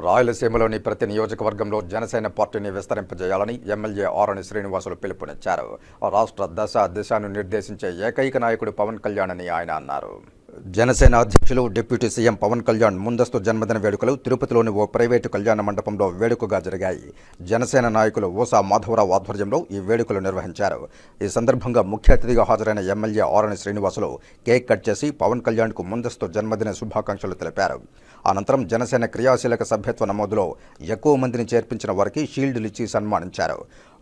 రాయలసీమలోని ప్రతి నియోజకవర్గంలో జనసేన పార్టీని విస్తరింపజేయాలని ఎమ్మెల్యే ఆరణి శ్రీనివాసులు పిలుపునిచ్చారు. రాష్ట్ర దశ దిశను నిర్దేశించే ఏకైక నాయకుడు పవన్ కళ్యాణ్ అని ఆయన అన్నారు. జనసేన అధ్యక్షులు డిప్యూటీ సీఎం పవన్ కళ్యాణ్ ముందస్తు జన్మదిన వేడుకలు తిరుపతిలోని ఓ ప్రైవేటు కళ్యాణ మండపంలో వేడుకగా జరిగాయి. జనసేన నాయకులు ఊసా మాధవరావు ఆధ్వర్యంలో ఈ వేడుకలు నిర్వహించారు. ఈ సందర్భంగా ముఖ్య అతిథిగా హాజరైన MLA Arani Srinivasulu cake cut చేసి పవన్ కళ్యాణ్కు ముందస్తు జన్మదిన శుభాకాంక్షలు తెలిపారు. అనంతరం జనసేన క్రియాశీలక సభ్యత్వ నమోదులో ఎక్కువ మందిని చేర్పించిన వారికి షీల్డ్లు ఇచ్చి సన్మానించారు.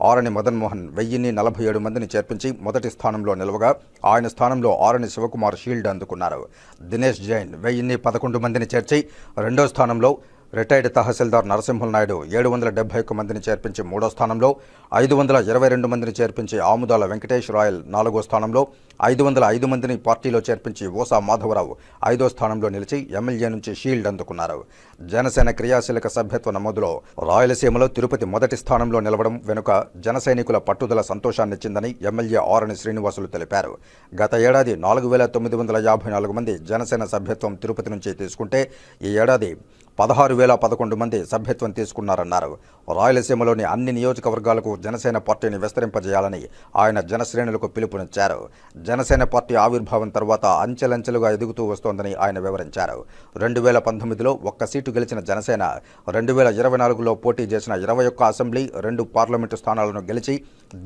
ఆరణి మదన్ మోహన్ వెయ్యిన్ని నలభై ఏడు మందిని చేర్పించి మొదటి స్థానంలో నిలవగా ఆయన స్థానంలో ఆరణి శివకుమార్ షీల్డ్ అందుకున్నారు. దినేష్ జైన్ వెయ్యిన్ని పదకొండు మందిని చేర్చి రెండో స్థానంలో రిటైర్డ్ తహసీల్దార్ నరసింహుల నాయుడు ఏడు వందల డెబ్బై ఒక్క మందిని చేర్పించి మూడో స్థానంలో ఐదు వందల ఇరవై రెండు మందిని చేర్పించి ఆముదాల వెంకటేష్ రాయల్ నాలుగో స్థానంలో ఐదు వందల ఐదు మందిని పార్టీలో చేర్పించి ఓసా మాధవరావు ఐదో స్థానంలో నిలిచి ఎమ్మెల్యే నుంచి షీల్డ్ అందుకున్నారు. జనసేన క్రియాశీలక సభ్యత్వ నమోదులో రాయలసీమలో తిరుపతి మొదటి స్థానంలో నిలవడం వెనుక జన సైనికుల పట్టుదల సంతోషాన్నిచ్చిందని ఎమ్మెల్యే ఆరణి శ్రీనివాసులు తెలిపారు. గత ఏడాది నాలుగు వేల తొమ్మిది వందల యాభై నాలుగు మంది జనసేన సభ్యత్వం తిరుపతి నుంచి తీసుకుంటే ఈ ఏడాది పదహారు వేల పదకొండు మంది సభ్యత్వం తీసుకున్నారన్నారు. రాయలసీమలోని అన్ని నియోజకవర్గాలకు జనసేన పార్టీని విస్తరింపజేయాలని ఆయన జనశ్రేణులకు పిలుపునిచ్చారు. జనసేన పార్టీ ఆవిర్భావం తర్వాత అంచెలంచెలుగా ఎదుగుతూ వస్తోందని ఆయన వివరించారు. రెండు వేల పంతొమ్మిదిలో ఒక్క సీటు గెలిచిన జనసేన రెండు వేల ఇరవై నాలుగులో పోటీ చేసిన ఇరవై ఒక్క అసెంబ్లీ రెండు పార్లమెంటు స్థానాలను గెలిచి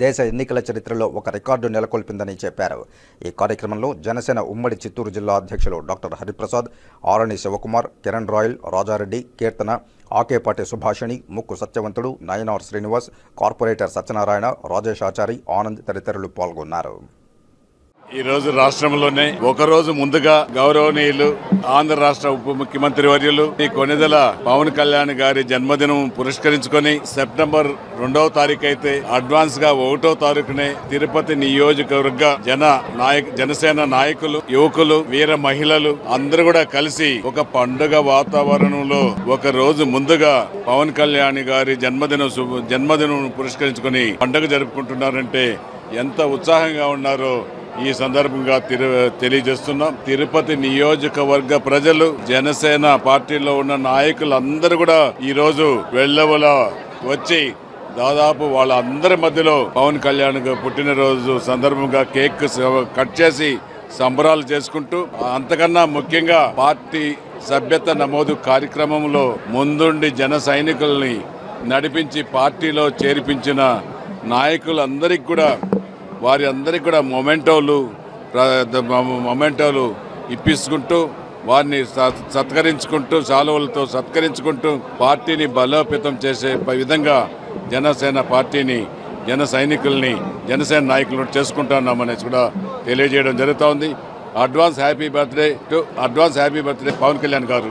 దేశ ఎన్నికల చరిత్రలో ఒక రికార్డు నెలకొల్పిందని చెప్పారు. ఈ కార్యక్రమంలో జనసేన ఉమ్మడి చిత్తూరు జిల్లా అధ్యక్షులు doctor Hariprasad Arani Sivakumar Kiran Royal Raja Rajareddy Keerthana Akepati Subhashini Mukku Satyavanthudu Nayanar Srinivas corporator Satyanarayana Rajesh Achari Anand తదితరులు పాల్గొన్నారు. ఈ రోజు రాష్ట్రంలోనే ఒక రోజు ముందుగా గౌరవనీయులు ఆంధ్ర రాష్ట్ర ఉప ముఖ్యమంత్రి వర్యులు ఈ కొనిదెల పవన్ కళ్యాణ్ గారి జన్మదినం పురస్కరించుకొని సెప్టెంబర్ రెండవ తారీఖు అయితే అడ్వాన్స్గా ఒకటో తారీఖునే తిరుపతి నియోజకవర్గ జన నాయక జనసేన నాయకులు యువకులు వీర మహిళలు అందరూ కూడా కలిసి ఒక పండుగ వాతావరణంలో ఒక రోజు ముందుగా పవన్ కళ్యాణ్ గారి జన్మదినం జన్మదినం పురస్కరించుకొని పండుగ జరుపుకుంటున్నారంటే ఎంత ఉత్సాహంగా ఉన్నారో ఈ సందర్భంగా తిరు తెలియజేస్తున్నాం. తిరుపతి నియోజకవర్గ ప్రజలు జనసేన పార్టీలో ఉన్న నాయకులందరూ కూడా ఈ రోజు వెళ్ళవల వచ్చి దాదాపు వాళ్ళందరి మధ్యలో పవన్ కళ్యాణ్ పుట్టినరోజు సందర్భంగా కేక్ కట్ చేసి సంబరాలు చేసుకుంటూ అంతకన్నా ముఖ్యంగా పార్టీ సభ్యత నమోదు కార్యక్రమంలో ముందుండి జన సైనికుల్ని నడిపించి పార్టీలో చేర్పించిన నాయకులందరికీ కూడా వారి అందరికీ కూడా మొమెంటోలు ప్ర- మొమెంటోలు ఇప్పించుకుంటూ వారిని సత్కరించుకుంటూ శాలువలతో సత్కరించుకుంటూ పార్టీని బలోపేతం చేసే విధంగా జనసేన పార్టీని జన సైనికుల్ని జనసేన నాయకులను చేసుకుంటున్నామనేసి కూడా తెలియజేయడం జరుగుతూ ఉంది advance happy birthday to advance happy birthday Pavan Kalyan garu.